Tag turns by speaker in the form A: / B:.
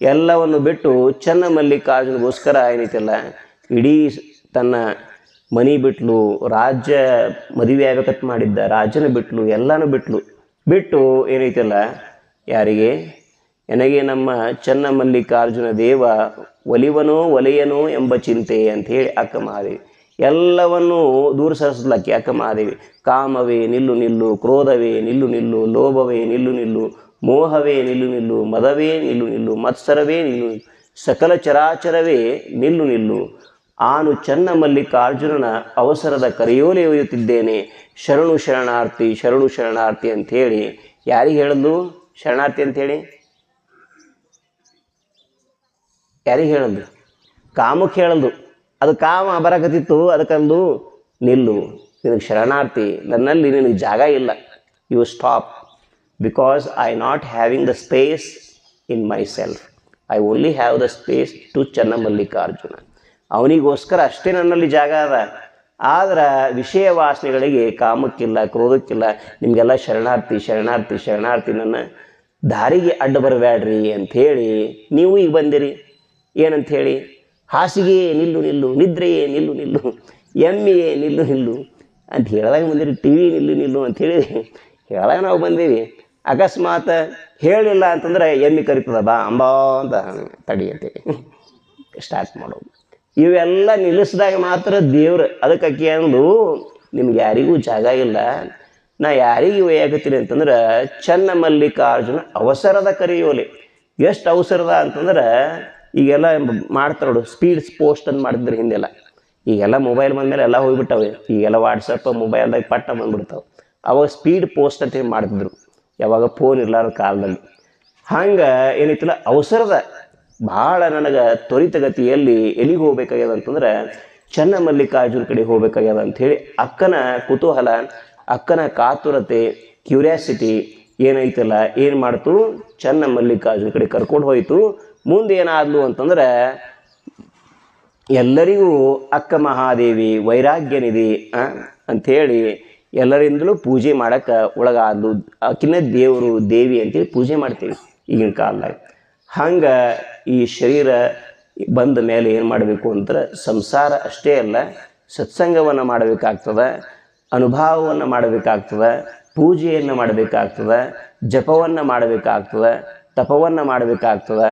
A: ಎಲ್ಲವನ್ನು ಬಿಟ್ಟು ಚೆನ್ನ ಮಲ್ಲಿಕಾರ್ಜುನಗೋಸ್ಕರ ಏನೈತಲ್ಲ, ಇಡೀ ತನ್ನ ಮನಿ ಬಿಟ್ಲು, ರಾಜ್ಯ ಮದುವೆ ಆಗಕತ್ ಮಾಡಿದ್ದ ರಾಜನ ಬಿಟ್ಲು, ಎಲ್ಲನೂ ಬಿಟ್ಲು. ಬಿಟ್ಟು ಏನೈತಿಲ್ಲ, ಯಾರಿಗೆ? ನನಗೆ ನಮ್ಮ ಚೆನ್ನ ಮಲ್ಲಿಕಾರ್ಜುನ ದೇವ ಒಲಿವನೋ ಒಲೆಯನೋ ಎಂಬ ಚಿಂತೆ ಅಂತ ಹೇಳಿ ಅಕ್ಕ ಮಹಾದೇವಿ ಎಲ್ಲವನ್ನೂ ದೂರ ಸರಿಸಲಿಕ್ಕೆ ಯಾಕೆ ಮಾದೇವಿ ಕಾಮವೇ ನಿಲ್ಲು ನಿಲ್ಲು, ಕ್ರೋಧವೇ ನಿಲ್ಲು ನಿಲ್ಲು, ಲೋಭವೇ ನಿಲ್ಲು ನಿಲ್ಲು, ಮೋಹವೇ ನಿಲ್ಲು ನಿಲ್ಲು, ಮದವೇ ನಿಲ್ಲು ನಿಲ್ಲು, ಮತ್ಸರವೇ ನಿಲ್ಲು ಸಕಲ ಚರಾಚರವೇ ನಿಲ್ಲು ನಿಲ್ಲು. ಆನು ಚನ್ನ ಮಲ್ಲಿಕಾರ್ಜುನನ ಅವಸರದ ಕರೆಯೋಲೆ ಒಯ್ಯುತ್ತಿದ್ದೇನೆ. ಶರಣು ಶರಣಾರ್ಥಿ ಶರಣು ಶರಣಾರ್ಥಿ ಅಂಥೇಳಿ. ಯಾರಿಗೆ ಹೇಳಲು ಶರಣಾರ್ಥಿ ಅಂಥೇಳಿ? ಯಾರಿಗೆ ಹೇಳಲ್ದು ಕಾಮಕ್ಕೆ ಹೇಳಲ್ದು ಅದು ಕಾಮ ಬರಕತ್ತಿತ್ತು ಅದಕ್ಕಂದು ನಿಲ್ಲು. ನಿನಗೆ ಶರಣಾರ್ಥಿ, ನನ್ನಲ್ಲಿ ನಿನಗೆ ಜಾಗ ಇಲ್ಲ. You stop because I not having the space in myself I only have the space to Channamallikarjuna ಅವನಿಗೋಸ್ಕರ ಅಷ್ಟೇ ನನ್ನಲ್ಲಿ ಜಾಗ ಅದ. ಆದ್ರೆ ವಿಷಯ ವಾಸನೆಗಳಿಗೆ ಕಾಮಕ್ಕಿಲ್ಲ, ಕ್ರೋಧಕ್ಕಿಲ್ಲ. ನಿಮಗೆಲ್ಲ ಶರಣಾರ್ಥಿ ಶರಣಾರ್ಥಿ ಶರಣಾರ್ಥಿ, ನನ್ನ ದಾರಿಗೆ ಅಡ್ಡ ಬರಬೇಡ್ರಿ ಅಂಥೇಳಿ ನೀವು ಈಗ ಬಂದಿರಿ. ಏನಂತ ಹೇಳಿ ಹಾಸಿಗೆ ನಿಲ್ಲು ನಿಲ್ಲು, ನಿದ್ರೆಯೇ ನಿಲ್ಲು ನಿಲ್ಲು, ಎಮ್ಮೆಯೇ ನಿಲ್ಲು ನಿಲ್ಲು ಅಂತ ಹೇಳಿದಾಗ ಬಂದಿರಿ ಟಿ ವಿ ನಿಲ್ಲು ನಿಲ್ಲು ಅಂಥೇಳಿ ಹೇಳಾಗ ನಾವು ಬಂದೀವಿ. ಅಕಸ್ಮಾತ್ ಹೇಳಿಲ್ಲ ಅಂತಂದ್ರೆ ಎಮ್ಮೆ ಕರಿತದ, ಬಾ ಅಂಬಾ ಅಂತ ತಡಿ ಅಂತೇಳಿ ಸ್ಟಾರ್ಟ್ ಮಾಡೋದು. ಇವೆಲ್ಲ ನಿಲ್ಲಿಸಿದಾಗ ಮಾತ್ರ ದೇವ್ರು ಅದಕ್ಕೆ ಅಕ್ಕಿ ಅಂದು, ನಿಮ್ಗೆ ಯಾರಿಗೂ ಜಾಗ ಇಲ್ಲ. ನಾ ಯಾರಿಗೆ ಒಯ್ಯಾಕತ್ತೀನಿ ಅಂತಂದ್ರೆ ಚನ್ನ ಮಲ್ಲಿಕಾರ್ಜುನ ಅವಸರದ ಕರೆಯೋಲೆ. ಎಷ್ಟು ಅವಸರದ ಅಂತಂದ್ರೆ ಈಗೆಲ್ಲ ಮಾಡ್ತಾರೆ ನೋಡು ಸ್ಪೀಡ್ಸ್ ಪೋಸ್ಟ್ ಅಂತ ಮಾಡಿದ್ರು ಹಿಂದೆಲ್ಲ. ಈಗೆಲ್ಲ ಮೊಬೈಲ್ ಬಂದಮೇಲೆ ಎಲ್ಲ ಹೋಗ್ಬಿಟ್ಟವೆ. ಈಗೆಲ್ಲ ವಾಟ್ಸಪ್ ಮೊಬೈಲ್ದಾಗ ಪಟ್ಟ ಬಂದ್ಬಿಡ್ತಾವೆ. ಅವಾಗ ಸ್ಪೀಡ್ ಪೋಸ್ಟ್ ಅಂತ ಹೇಳಿ ಮಾಡ್ತಿದ್ರು. ಯಾವಾಗ ಫೋನ್ ಇರ್ಲಾರ್ದ ಕಾಲದಲ್ಲಿ. ಹಂಗೆ ಏನೈತಿಲ್ಲ ಅವಸರದ ಭಾಳ ನನಗೆ ತ್ವರಿತಗತಿಯಲ್ಲಿ ಎಲ್ಲಿಗೆ ಹೋಗ್ಬೇಕಾಗ್ಯದ ಅಂತಂದ್ರೆ ಚೆನ್ನ ಮಲ್ಲಿಕಾರ್ಜುನ ಕಡೆ ಹೋಗ್ಬೇಕಾಗ್ಯದ ಅಂಥೇಳಿ ಅಕ್ಕನ ಕುತೂಹಲ, ಅಕ್ಕನ ಕಾತುರತೆ ಕ್ಯೂರಿಯಾಸಿಟಿ ಏನೈತಲ್ಲ, ಏನು ಮಾಡ್ತು? ಚೆನ್ನ ಮಲ್ಲಿಕಾರ್ಜುನ ಕಡೆ ಕರ್ಕೊಂಡು ಹೋಯ್ತು. ಮುಂದೆ ಏನಾದ್ಲು ಅಂತಂದ್ರೆ, ಎಲ್ಲರಿಗೂ ಅಕ್ಕ ಮಹಾದೇವಿ ವೈರಾಗ್ಯನಿಧಿ ಅಂಥೇಳಿ ಎಲ್ಲರಿಂದಲೂ ಪೂಜೆ ಮಾಡೋಕ್ಕೆ ಒಳಗಾದ್ಲು. ಆಕಿನ ದೇವರು ದೇವಿ ಅಂತೇಳಿ ಪೂಜೆ ಮಾಡ್ತೀವಿ ಈಗಿನ ಕಾಲದಾಗ. ಹಂಗೆ ಈ ಶರೀರ ಬಂದ ಮೇಲೆ ಏನು ಮಾಡಬೇಕು ಅಂದ್ರೆ ಸಂಸಾರ ಅಷ್ಟೇ ಅಲ್ಲ, ಸತ್ಸಂಗವನ್ನು ಮಾಡಬೇಕಾಗ್ತದೆ, ಅನುಭವವನ್ನು ಮಾಡಬೇಕಾಗ್ತದೆ ಪೂಜೆಯನ್ನು ಮಾಡಬೇಕಾಗ್ತದೆ ಜಪವನ್ನು ಮಾಡಬೇಕಾಗ್ತದೆ ತಪವನ್ನು ಮಾಡಬೇಕಾಗ್ತದೆ.